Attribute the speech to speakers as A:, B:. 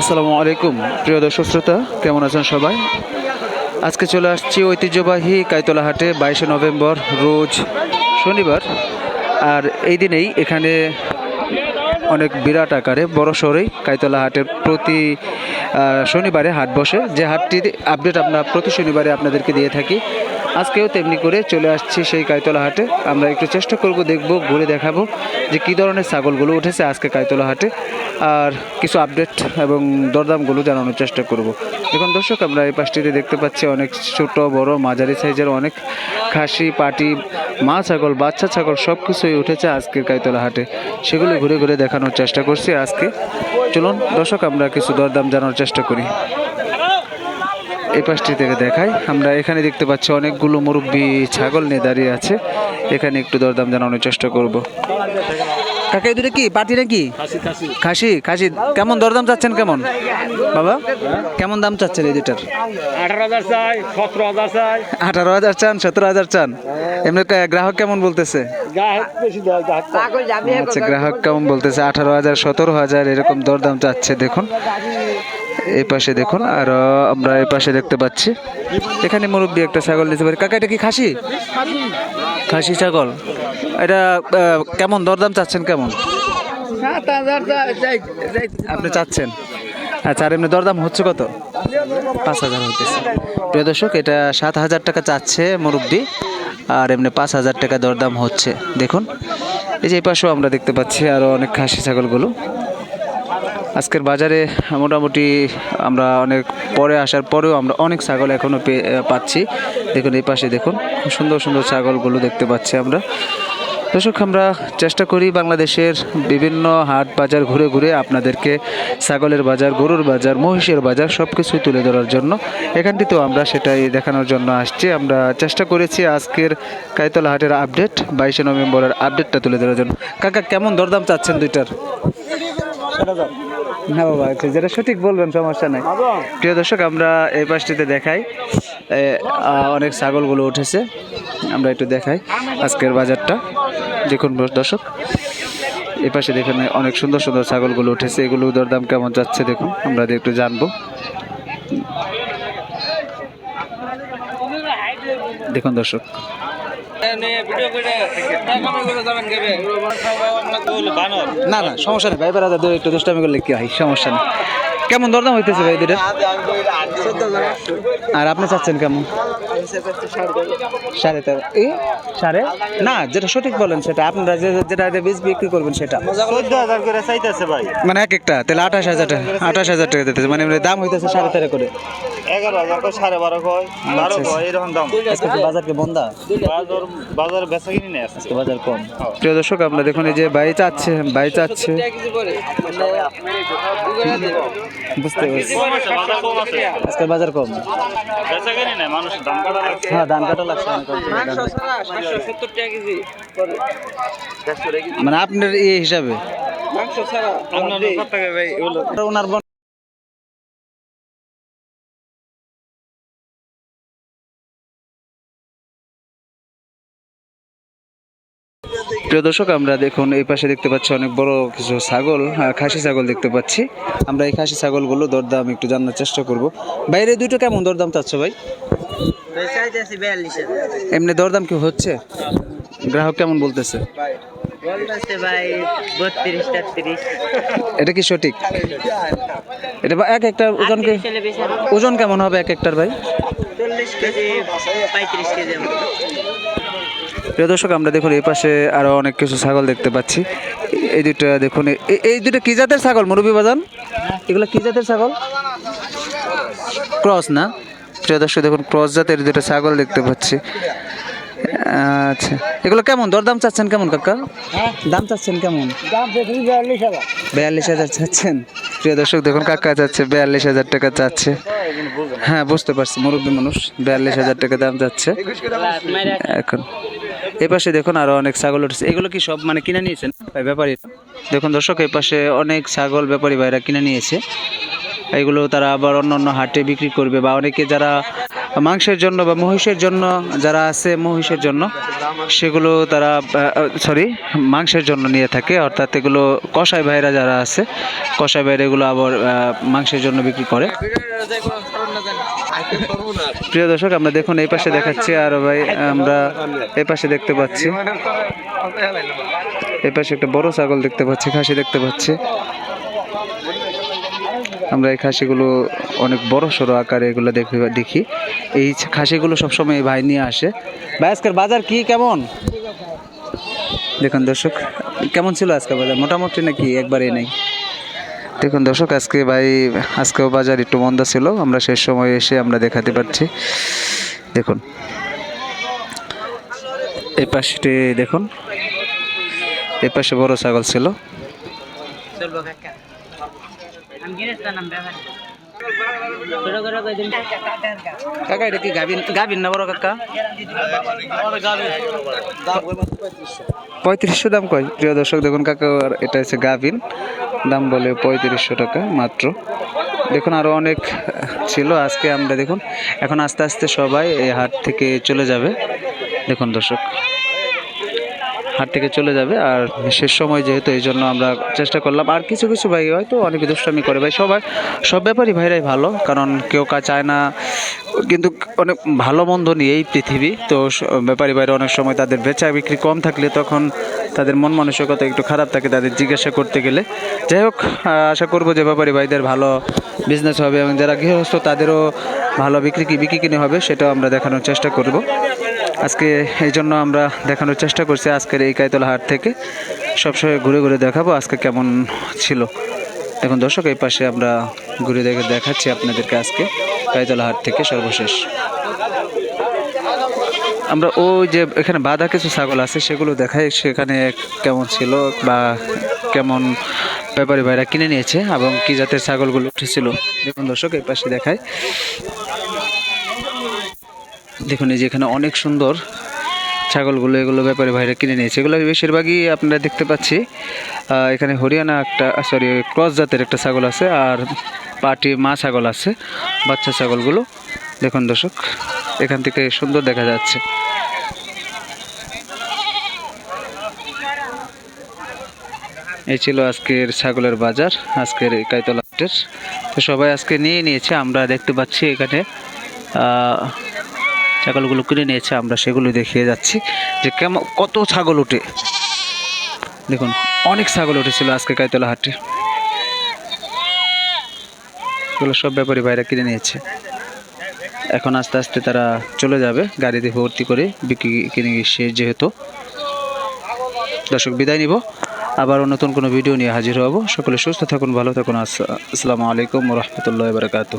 A: আসসালামু আলাইকুম, প্রিয় দর্শক শ্রোতা, কেমন আছেন সবাই? আজকে চলে আসছি ঐতিহ্যবাহী কাইতলা হাটে বাইশে নভেম্বর, রোজ শনিবার। আর এই দিনেই এখানে অনেক বিরাট আকারে বড় শহরেই কাইতলা হাটের প্রতি শনিবারে হাট বসে। যে হাটটির আপডেট আমরা প্রতি শনিবারে আপনাদেরকে দিয়ে থাকি। আজকেও তেমনি করে চলে আসছি সেই কাইতলা হাটে। আমরা একটু চেষ্টা করব, দেখব, ঘুরে দেখাবো যে কি ধরনের ছাগলগুলো উঠেছে আজকে কাইতলা হাটে। আর কিছু আপডেট এবং দরদামগুলো জানানোর চেষ্টা করব। দেখুন দর্শক, আমরা এই পাশটিতে দেখতে পাচ্ছি অনেক ছোট, বড়, মাঝারি সাইজের অনেক খাসি, পাটি, মা ছাগল, বাচ্চা ছাগল সব কিছুই উঠেছে আজকের কাইতলা হাটে। সেগুলো ঘুরে ঘুরে দেখানোর চেষ্টা করছি আজকে। চলুন দর্শক, আমরা কিছু দরদাম জানার চেষ্টা করি। এই পাশটি থেকে দেখাই। আমরা এখানে দেখতে পাচ্ছি অনেকগুলো মুরব্বী ছাগল নিয়ে দাঁড়িয়ে আছে। এখানে একটু দরদাম জানানোর চেষ্টা করব। কাকা দুটো কি? পাটি নাকি? খাসি খাসি। কেমন দরদাম চাচ্ছেন কেমন? বাবা? কেমন দাম চাচ্ছেন এই দুটার?
B: আঠারো হাজার
A: চান সতেরো হাজার চান। এমনি গ্রাহক কেমন বলতেছে। আচ্ছা গ্রাহক কেমন বলতেছে? আঠারো হাজার সতেরো হাজার এরকম দরদাম চাচ্ছে দেখুন। এই পাশে দেখুন, আর আমরা এই পাশে দেখতে পাচ্ছি। এখানে মুরব্বী একটা ছাগল নিতে পারি। কাকা, এটা কি খাসি? খাসি ছাগল। এটা কেমন দরদাম চাচ্ছেন কেমন। আপনি চাচ্ছেন? আচ্ছা আর এমনি দরদাম হচ্ছে কত? পাঁচ হাজার হইতেছে। প্রিয় দর্শক, এটা সাত হাজার টাকা চাচ্ছে মুরব্বী, আর এমনি পাঁচ হাজার টাকা দরদাম হচ্ছে। দেখুন, এই যে এই পাশেও আমরা দেখতে পাচ্ছি আরও অনেক খাসি ছাগলগুলো। আজকের বাজারে মোটামুটি আমরা অনেক পরে আসার পরেও আমরা অনেক ছাগল এখনও পাচ্ছি। দেখুন, এই পাশে দেখুন সুন্দর সুন্দর ছাগলগুলো দেখতে পাচ্ছি আমরা। দর্শক, আমরা চেষ্টা করি বাংলাদেশের বিভিন্ন হাট বাজার ঘুরে ঘুরে আপনাদেরকে ছাগলের বাজার, গরুর বাজার, মহিষের বাজার সব কিছুই তুলে ধরার জন্য। এখানটিতেও আমরা সেটাই দেখানোর জন্য আসছি। আমরা চেষ্টা করেছি আজকের কাইতলা হাটের আপডেট, বাইশে নভেম্বরের আপডেটটা তুলে ধরার জন্য। কাকা, কেমন দরদাম চাচ্ছেন দুইটার? না বাবা আচ্ছা যেটা সঠিক বলবেন সমস্যা নাই। প্রিয় দর্শক আমরা এই পাশটিতে দেখাই। এ, অনেক ছাগলগুলো উঠেছে। আমরা একটু দেখাই আজকের বাজারটা। দেখুন দর্শক এই পাশে দেখুন অনেক সুন্দর সুন্দর ছাগলগুলো উঠেছে। এগুলো দরদাম কেমন যাচ্ছে দেখুন আমরা একটু জানব। দেখুন দর্শক না না সমস্যা নেই ভাই বেড়াতে একটু দুষ্টামি করলে কি হয়? সমস্যা নেই। কেমন দরদাম হইতেছে ভাই দুটো আর আপনি চাচ্ছেন কেমন? সাড়ে তেরো। এই? সাড়ে? না যেটা সঠিক বলেন সেটা আপনারা যে যেটা বীজ বিক্রি করবেন সেটা।
B: চোদ্দ হাজার করে চাইতেছে ভাই।
A: মানে এক একটা তাহলে আঠাশ হাজার টাকা আঠাশ হাজার টাকা দিতেছে মানে দাম হইতেছে সাড়ে তেরো করে।
B: এগারো হাজার করে সাড়ে বারো কয় বারো
A: আচ্ছা,
B: কয় এরকম দাম।
A: আজকে কি বাজার কি বন্ধা?
B: বাজার বাজার বেচা কিনি নেই আজকে
A: বাজার কম। প্রিয় দর্শক আমরা দেখুন এই যে বাই চাচ্ছে বাই চাচ্ছে। বুঝতে পারছি।
B: বাজার কম
A: বাজার কম।
B: বেচা কিনি নেই মানুষ দাম কাটা লাগছে।
A: হ্যাঁ কাটা লাগছে। মানে আপনার ইয়ে হিসাবে?
B: আপনার কত টাকা ভাই এগুলো।
A: ওনার প্রিয় দর্শক, আমরা দেখুন, এই পাশে দেখতে পাচ্ছি অনেক বড় কিছু ছাগল খাসি ছাগল দেখতে পাচ্ছি। আমরা এই খাসি ছাগলগুলো দরদাম একটু জানার চেষ্টা করব। বাইরে দুটো কেমন দরদাম চাচ্ছ ভাই? এমনি দরদাম কি হচ্ছে? গ্রাহক কেমন বলতেছে? এটা কি সঠিক? এটা এক একটা ওজন ওজন কেমন হবে এক একটার ভাই? প্রিয় দর্শক আমরা দেখুন এই পাশে আরও অনেক কিছু ছাগল দেখতে পাচ্ছি। এই দুটো দেখুন এই দুটো কি জাতের ছাগল মুরব্বী বাজান? এগুলো কি জাতের ছাগল? ক্রস না? প্রিয় দর্শক দেখুন ক্রস জাতের দুটো ছাগল দেখতে পাচ্ছি। আচ্ছা এগুলো কেমন? দরদাম চাচ্ছেন কেমন কাকা? দাম চাচ্ছেন কেমন? বিয়াল্লিশ হাজার। চাচ্ছেন? প্রিয় দর্শক দেখুন কাকা চাচ্ছে বিয়াল্লিশ হাজার টাকা চাচ্ছে। হ্যাঁ বুঝতে পারছি মুরব্বী মানুষ বিয়াল্লিশ হাজার টাকা দাম যাচ্ছে এখন এই পাশে দেখুন আরও অনেক ছাগল উঠেছে। এগুলো কি সব মানে কিনে নিয়েছেন? ব্যাপারী দেখুন দর্শক, এই পাশে অনেক ছাগল ব্যাপারী ভাইরা কিনে নিয়েছে। এগুলো তারা আবার অন্য অন্য হাটে বিক্রি করবে বা অনেকে যারা মাংসের জন্য বা মহিষের জন্য, যারা আছে মহিষের জন্য সেগুলো তারা সরি মাংসের জন্য নিয়ে থাকে, অর্থাৎ এগুলো কষাই ভাইরা যারা আছে কষাই ভাইরা এগুলো আবার মাংসের জন্য বিক্রি করে। প্রিয় দর্শক, আমরা দেখুন এই পাশে দেখাচ্ছি আর ভাই, আমরা এই পাশে দেখতে পাচ্ছি। এই পাশে একটা বড় ছাগল দেখতে পাচ্ছি, খাসি দেখতে পাচ্ছি। আমরা এই খাসিগুলো অনেক বড় সড়ো আকারে এগুলো দেখি দেখি। এই খাসিগুলো সবসময় এই ভাই নিয়ে আসে। ভাই, আজকের বাজার কি, কেমন? দেখুন দর্শক, কেমন ছিল আজকে বাজার? মোটামুটি নাকি একবারে নেই। দেখুন দর্শক, আজকে ভাই, আজকেও বাজার একটু মন্দা ছিল। আমরা শেষ সময় এসে আমরা দেখাতে পারছি। দেখুন। এই পাশে দেখুন এই পাশে বড় ছাগল ছিল।
C: কাকা
A: এটা কি গাভিন গাভিন না বড় কাকা? পঁয়ত্রিশশো দাম কয়? প্রিয় দর্শক দেখুন কাকা এটা হচ্ছে গাভিন। দাম বলে পঁয়ত্রিশশো টাকা মাত্র। দেখুন আরও অনেক ছিল আজকে আমরা দেখুন। এখন আস্তে আস্তে সবাই এই হাট থেকে চলে যাবে। দেখুন দর্শক। হাট থেকে চলে যাবে আর শেষ সময় যেহেতু এই জন্য আমরা চেষ্টা করলাম। আর কিছু কিছু ভাই হয়তো অনেক দুষ্টামি করে। ভাই সবাই সব ব্যাপারই ভাইরাই ভালো, কারণ কেউ কা চায় না। কিন্তু অনেক ভালো মন্দ নিয়েই পৃথিবী। তো ব্যাপারী ভাইরা অনেক সময় তাদের বেচা বিক্রি কম থাকলে তখন তাদের মন মানসিকতা একটু খারাপ থাকে তাদের জিজ্ঞাসা করতে গেলে। যাই হোক আশা করব যে ব্যাপারী ভাইদের ভালো বিজনেস হবে এবং যারা গৃহস্থ তাদেরও ভালো বিক্রি কি, বিক্রি কিনে হবে, সেটাও আমরা দেখানোর চেষ্টা করব। আজকে এই জন্য আমরা দেখানোর চেষ্টা করছি আজকের এই কাইতলা হাট থেকে। সবসময় ঘুরে ঘুরে দেখাবো আজকে কেমন ছিল। এখন দর্শক, এই পাশে আমরা ঘুরে দেখে দেখাচ্ছি আপনাদেরকে আজকে কাইতলা হাট থেকে সর্বশেষ। আমরা ওই যে এখানে বাঁধা কিছু ছাগল আছে, সেগুলো দেখাই সেখানে কেমন ছিল বা কেমন ব্যাপারী ভাইরা কিনে নিয়েছে এবং কি জাতের ছাগলগুলো উঠেছিল। দেখুন দর্শক, এই পাশে দেখায় দেখুন, এই যে এখানে অনেক সুন্দর ছাগলগুলো, এগুলো ব্যাপারে ভাইরা কিনে নিয়েছে। এগুলো বেশিরভাগই আপনারা দেখতে পাচ্ছি এখানে হরিয়ানা একটা সরি ক্রস জাতের একটা ছাগল আছে, আর পাটি মা ছাগল আছে, বাচ্চা ছাগলগুলো। দেখুন দর্শক, এখান থেকে সুন্দর দেখা যাচ্ছে। এই ছিল আজকের ছাগলের বাজার, আজকের এই কাইতলা তো সবাই আজকে নিয়ে নিয়েছে, আমরা দেখতে পাচ্ছি এখানে ছাগলগুলো কিনে নিয়েছে, আমরা সেগুলো দেখিয়ে যাচ্ছি যে কেমন, কত ছাগল ওঠে দেখুন, অনেক ছাগল উঠেছিল আজকে কাইতলা হাটে। এগুলো সব ব্যাপারী বাইরে কিনে নিয়েছে। এখন আস্তে আস্তে তারা চলে যাবে, গাড়িতে ভর্তি করে বিক্রি কিনে গিয়ে যেহেতু। দর্শক, বিদায় নিব। আবারও নতুন কোনো ভিডিও নিয়ে হাজির হব। সকলে সুস্থ থাকুন, ভালো থাকুন। আসসালামু আলাইকুম রহমতুল্লাহ বারকাতু